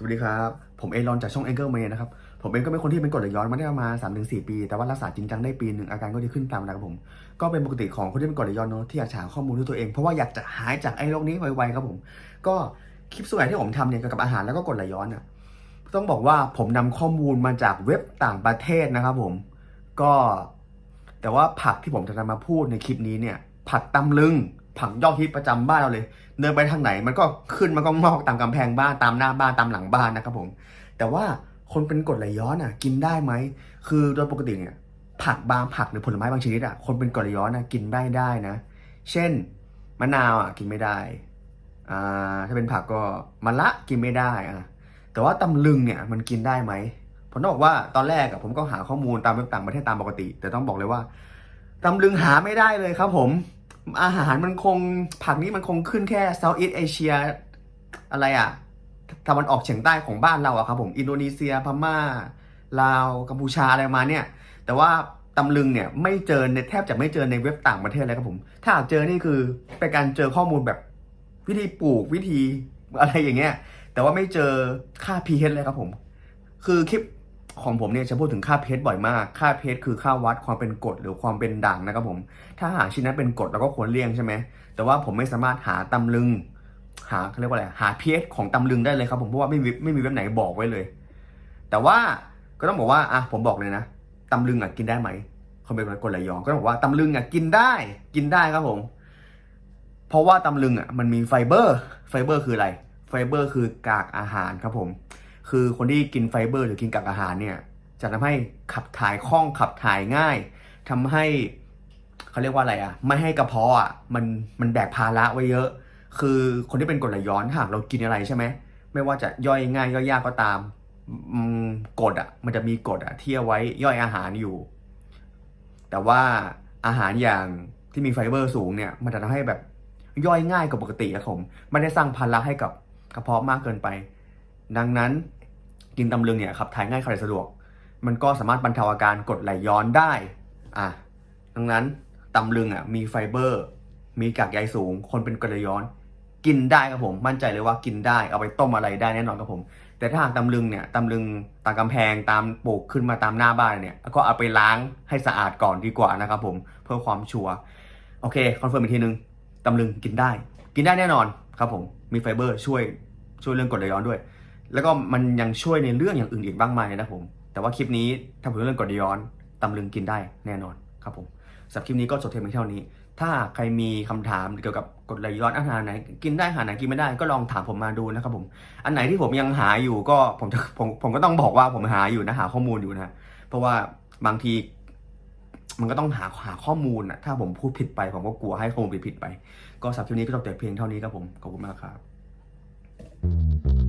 สวัสดีครับ ผมเอรอนจากช่อง Angle Man นะครับ ผมเองก็เป็นคนที่เป็นกรดไหลย้อนมาได้ประมาณ3าถึงสปี แต่ว่ารักษาจริงจังได้ปีหนึ่งอาการก็ดีขึ้นตามนะครับผม ก็เป็นปกติของคนที่เป็นกรดไหลย้อนเนอะที่อยากหาข้อมูลด้วยตัวเอง เพราะว่าอยากจะหายจากไอ้โรคนี้ไวๆครับผม ก็คลิปส่วนใหญ่ที่ผมทำเนี่ยเกี่ยวกับอาหารแล้วก็กรดไหลย้อนอะ ต้องบอกว่าผมนำข้อมูลมาจากเว็บต่างประเทศนะครับผม ก็แต่ว่าผักที่ผมจะนำมาพูดในคลิปนี้เนี่ย ผักตำลึง ผักยอดฮิตประจำบ้านเราเลย เดินไปทางไหนมันก็ขึ้นมันก็งอกตามกำแพงบ้านตามหน้าบ้านตามหลังบ้านนะครับผม แต่ว่าคนเป็นกรดไหลย้อนอะ กินได้ไหม คือโดยปกติเนี่ยผักบางผักหรือผลไม้บางชนิดอะคนเป็นกรดไหลย้อนอะกินได้ได้นะ เช่นมะนาวอะกินไม่ได้อ่าถ้าเป็นผักก็มะละกินไม่ได้อะแต่ว่าตำลึงเนี่ยมันกินได้ไหมผมต้องบอกว่าตอนแรกอะผมก็หาข้อมูลตามเว็บต่างประเทศตามปกติ แต่ต้องบอกเลยว่าตำลึงหาไม่ได้เลยครับผม อาหารมันคงผักนี้มันคงขึ้นแค่ Southeast Asia อะไรอะตะวันออกเฉียงใต้ของบ้านเราอะครับผมอินโดนีเซียพม่าลาวกัมพูชาอะไรมาเนี่ย แต่ว่าตำลึงเนี่ยไม่เจอในแทบจะไม่เจอในเว็บต่างประเทศเลยครับผม ถ้าเจอนี่คือเป็นการเจอข้อมูลแบบวิธีปลูกวิธีอะไรอย่างเงี้ย แต่ว่าไม่เจอค่า pH เลยครับผม คือคลิป ของผมเนี่ยจะพูดถึงค่า pH บ่อยมาก ค่า pH คือค่าวัดความเป็นกรดหรือความเป็นด่างนะครับผม ถ้าหาชิ้นนั้นเป็นกรดเราก็ควรเลี่ยงใช่ไหม แต่ว่าผมไม่สามารถหาตำลึง หาเขาเรียกว่าอะไร หา pH ของตำลึงได้เลยครับผม เพราะว่าไม่มีไม่มีเว็บไหนบอกไว้เลย แต่ว่าก็ต้องบอกว่า อะ ผมบอกเลยนะ ตำลึงอะกินได้ไหมคนเป็นกรดไหลย้อนก็ต้องบอกว่าตำลึงอะกินได้ กินได้ครับผม เพราะว่าตำลึงอะมันมีไฟเบอร์ ไฟเบอร์คืออะไร ไฟเบอร์คือกากอาหารครับผม คือคนที่กินไฟเบอร์หรือกินกากอาหารเนี่ยจะทำให้ขับถ่ายคล่องขับถ่ายง่ายทำให้เขาเรียกว่าอะไรอะ ไม่ให้กระเพาะอะมันมันแบกภาระไว้เยอะ คือคนที่เป็นกรดไหลย้อนถ้าหากเรากินอะไรใช่ไหมไม่ว่าจะย่อยง่ายย่อยยากก็ตามกรดอะ มันจะมีกรดอะที่เอาไว้ย่อยอาหารอยู่ แต่ว่าอาหารอย่างที่มีไฟเบอร์สูงเนี่ย มันจะทำให้แบบย่อยง่ายกว่าปกติอะผมไม่ได้สร้างภาระให้กับกระเพาะมากเกินไป ดังนั้น กินตำลึงเนี่ยขับถ่ายง่ายขับถ่ายสะดวก มันก็สามารถบรรเทาอาการกดไหลย้อนได้อะดังนั้นตำลึงอะมีไฟเบอร์ มีกากใยสูง คนเป็นกรดไหลย้อน กินได้ครับผม มั่นใจเลยว่ากินได้เอาไปต้มอะไรได้แน่นอนครับผม แต่ถ้าหากตำลึงเนี่ยตำลึงตามกำแพงตามปลูกขึ้นมาตามหน้าบ้านเนี่ย ก็เอาไปล้างให้สะอาดก่อนดีกว่านะครับผมเพื่อความชัวร์โอเคคอนเฟิร์มอีกทีนึงตำลึงกินได้ กินได้แน่นอนครับผมมีไฟเบอร์ช่วยช่วยเรื่องกดไหลย้อนด้วย แล้วก็มันยังช่วยในเรื่องอย่างอื่นอีกบ้างมายนะผม แต่ว่าคลิปนี้ถ้าพูดเรื่องกรดย้อนตำลึงกินได้แน่นอนครับผมสำหรับคลิปนี้ก็จบเทมเพียงเท่านี้ ถ้าใครมีคำถามเกี่ยวกับกดไหลย้อนอาหารไหน กินได้อาหารไหนกินไม่ได้ก็ลองถามผมมาดูนะครับผม อันไหนที่ผมยังหาอยู่ก็ผมจะผมผมก็ต้องบอกว่าผมหาอยู่นะหาข้อมูลอยู่นะ เพราะว่าบางที มันก็ต้องหาหาข้อมูลนะถ้าผมพูดผิดไปผมก็กลัวให้ข้อมูลผิดไป ก็สำหรับคลิปนี้ก็จบแต่เพียงเท่านี้ครับผมขอบคุณมากครับ